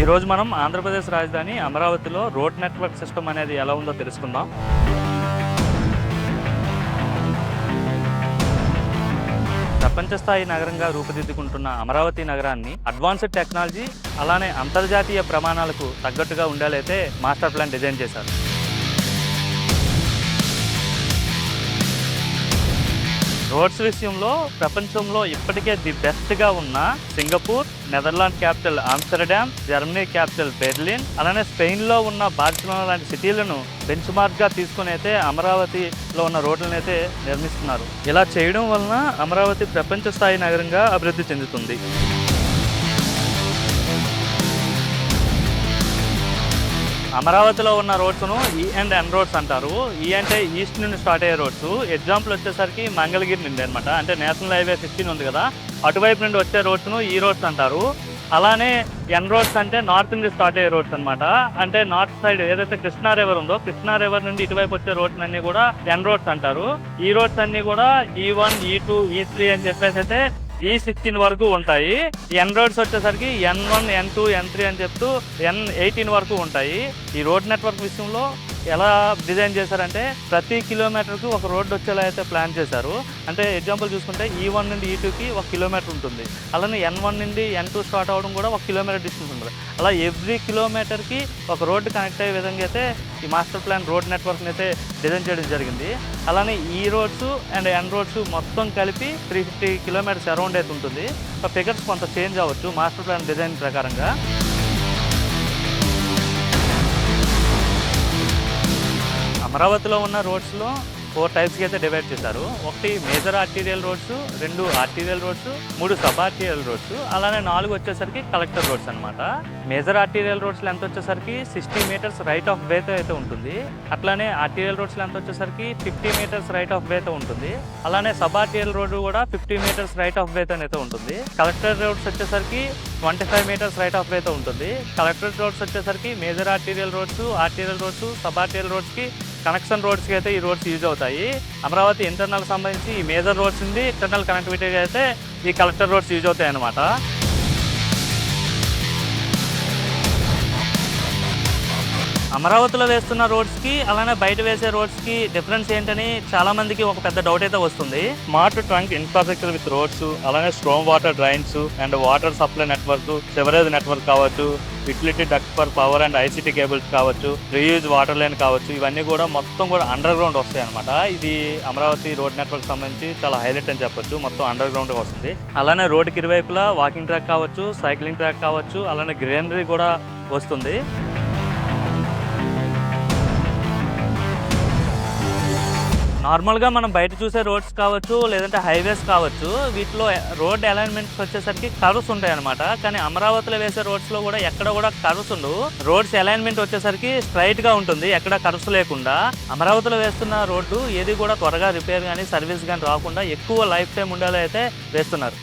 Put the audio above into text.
ఈరోజు మనం ఆంధ్రప్రదేశ్ రాజధాని అమరావతిలో రోడ్ నెట్వర్క్ సిస్టమ్ అనేది ఎలా ఉందో తెలుసుకుందాం. ప్రపంచ స్థాయి నగరంగా రూపుదిద్దుకుంటున్న అమరావతి నగరాన్ని అడ్వాన్స్డ్ టెక్నాలజీ అలానే అంతర్జాతీయ ప్రమాణాలకు తగ్గట్టుగా ఉండేలైతే మాస్టర్ ప్లాన్ డిజైన్ చేశారు. రోడ్స్ విషయంలో ప్రపంచంలో ఇప్పటికే ది బెస్ట్గా ఉన్న Singapore Netherland capital Amsterdam Germany capital Berlin అలానే స్పెయిన్లో ఉన్న బార్సిలోనా లాంటి సిటీలను బెంచ్ మార్క్గా తీసుకుని అయితే అమరావతిలో ఉన్న రోడ్లను అయితే నిర్మిస్తున్నారు. ఇలా చేయడం వలన అమరావతి ప్రపంచ స్థాయి నగరంగా అభివృద్ధి చెందుతుంది. అమరావతిలో ఉన్న రోడ్స్ను ఈ e అండ్ ఎన్ రోడ్స్ అంటారు. ఈ అంటే ఈస్ట్ నుండి స్టార్ట్ అయ్యే రోడ్స్. ఎగ్జాంపుల్ వచ్చేసరికి మంగళగిరి నుండి అనమాట అంటే నేషనల్ హైవే సిక్స్టీన్ ఉంది కదా. అటువైపు నుండి వచ్చే రోడ్స్ను ఈ రోడ్స్ అంటారు. అలానే ఎన్ రోడ్స్ అంటే నార్త్ నుండి స్టార్ట్ అయ్యే రోడ్స్ అనమాట అంటే నార్త్ సైడ్ ఏదైతే కృష్ణా రివర్ ఉందో కృష్ణా రివర్ నుండి ఇటువైపు వచ్చే రోడ్స్ అన్ని కూడా ఎన్ రోడ్స్ అంటారు. ఈ రోడ్స్ అన్ని కూడా ఈ వన్ ఈ టూ ఈ త్రీ అని చెప్పేసి అయితే ఈ సిక్స్టీన్ వరకు ఉంటాయి. ఎన్ వచ్చేసరికి N one N two N three అని చెప్తూ ఎన్ ఎయిటీన్ వరకు ఉంటాయి. ఈ రోడ్ నెట్వర్క్ విషయంలో ఎలా డిజైన్ చేశారంటే ప్రతి కిలోమీటర్కి ఒక రోడ్డు వచ్చేలా అయితే ప్లాన్ చేశారు. అంటే ఎగ్జాంపుల్ చూసుకుంటే e ఈ వన్ నుండి e ఈ టూకి ఒక కిలోమీటర్ ఉంటుంది. అలానే ఎన్ వన్ నుండి ఎన్ టూ స్టార్ట్ అవ్వడం కూడా ఒక కిలోమీటర్ డిస్టెన్స్ ఉంటుంది. అలా ఎవ్రీ కిలోమీటర్కి ఒక రోడ్డు కనెక్ట్ అయ్యే విధంగా అయితే ఈ మాస్టర్ ప్లాన్ రోడ్ నెట్వర్క్ని అయితే డిజైన్ చేయడం జరిగింది. అలానే ఈ రోడ్స్ అండ్ ఎన్ రోడ్స్ మొత్తం కలిపి త్రీ ఫిఫ్టీ కిలోమీటర్స్ అరౌండ్ అయితే ఉంటుంది. ఫిగర్స్ కొంత చేంజ్ అవ్వచ్చు మాస్టర్ ప్లాన్ డిజైన్ ప్రకారంగా. అమరావతిలో ఉన్న రోడ్స్లో ఫోర్ టైప్స్కి అయితే డివైడ్ చేశారు. ఒకటి మేజర్ ఆర్టీరియల్ రోడ్స్ రెండు ఆర్టీరియల్ రోడ్స్ మూడు సబ్ ఆర్టీరియల్ రోడ్స్ అలానే నాలుగు వచ్చేసరికి కలెక్టర్ రోడ్స్ అనమాట మేజర్ ఆర్టీరియల్ రోడ్స్ లెంత్ వచ్చేసరికి సిక్స్టీ మీటర్స్ రైట్ ఆఫ్ వేతో అయితే ఉంటుంది. అట్లానే ఆర్టీరియల్ రోడ్స్ లెంత్ వచ్చేసరికి ఫిఫ్టీ మీటర్స్ రైట్ ఆఫ్ వేతో ఉంటుంది. అలానే సబ్ ఆర్టీరియల్ రోడ్డు కూడా ఫిఫ్టీ మీటర్స్ రైట్ ఆఫ్ వేతో అయితే ఉంటుంది. కలెక్టర్ రోడ్స్ వచ్చేసరికి twenty five metres right of వేతో ఉంటుంది. కలెక్టర్ రోడ్స్ వచ్చేసరికి major arterial roads arterial roads sub arterial రోడ్స్కి connection రోడ్స్కి అయితే ఈ రోడ్స్ యూజ్ అవుతాయి. అమరావతి ఇంటర్నల్ సంబంధించి ఈ మేజర్ రోడ్స్ ఉంది ఇంటర్నల్ కనెక్టివిటీ అయితే ఈ కలెక్టర్ రోడ్స్ యూజ్ అవుతాయి అన్నమాట అమరావతిలో వేస్తున్న రోడ్స్కి అలానే బయట వేసే రోడ్స్కి డిఫరెన్స్ ఏంటని చాలా మందికి ఒక పెద్ద డౌట్ అయితే వస్తుంది. Smart trunk infrastructure with roads అలానే storm water drains and water supply network sewerage network కావచ్చు utility duct for power and ICT cables కావచ్చు రీయూజ్ వాటర్ లైన్ కావచ్చు ఇవన్నీ కూడా మొత్తం కూడా అండర్ గ్రౌండ్ వస్తాయి అనమాట ఇది అమరావతి రోడ్ నెట్వర్క్ సంబంధించి చాలా హైలైట్ అని చెప్పొచ్చు. మొత్తం అండర్ గ్రౌండ్ వస్తుంది. అలానే రోడ్కి ఇరువైపులా వాకింగ్ ట్రాక్ కావచ్చు సైక్లింగ్ ట్రాక్ కావచ్చు అలానే గ్రీనరీ కూడా వస్తుంది. నార్మల్గా మనం బయట చూసే రోడ్స్ కావచ్చు లేదంటే హైవేస్ కావచ్చు వీటిలో రోడ్ అలైన్మెంట్స్ వచ్చేసరికి కర్వ్స్ ఉంటాయి అనమాట కానీ అమరావతిలో వేసే రోడ్స్లో కూడా ఎక్కడ కూడా కర్వ్స్ ఉండవు. రోడ్స్ అలైన్మెంట్ వచ్చేసరికి స్ట్రైట్గా ఉంటుంది ఎక్కడ కర్వ్స్ లేకుండా. అమరావతిలో వేస్తున్న రోడ్డు ఏది కూడా త్వరగా రిపేర్ కానీ సర్వీస్ కానీ రాకుండా ఎక్కువ లైఫ్ టైం ఉండేలా అయితే వేస్తున్నారు.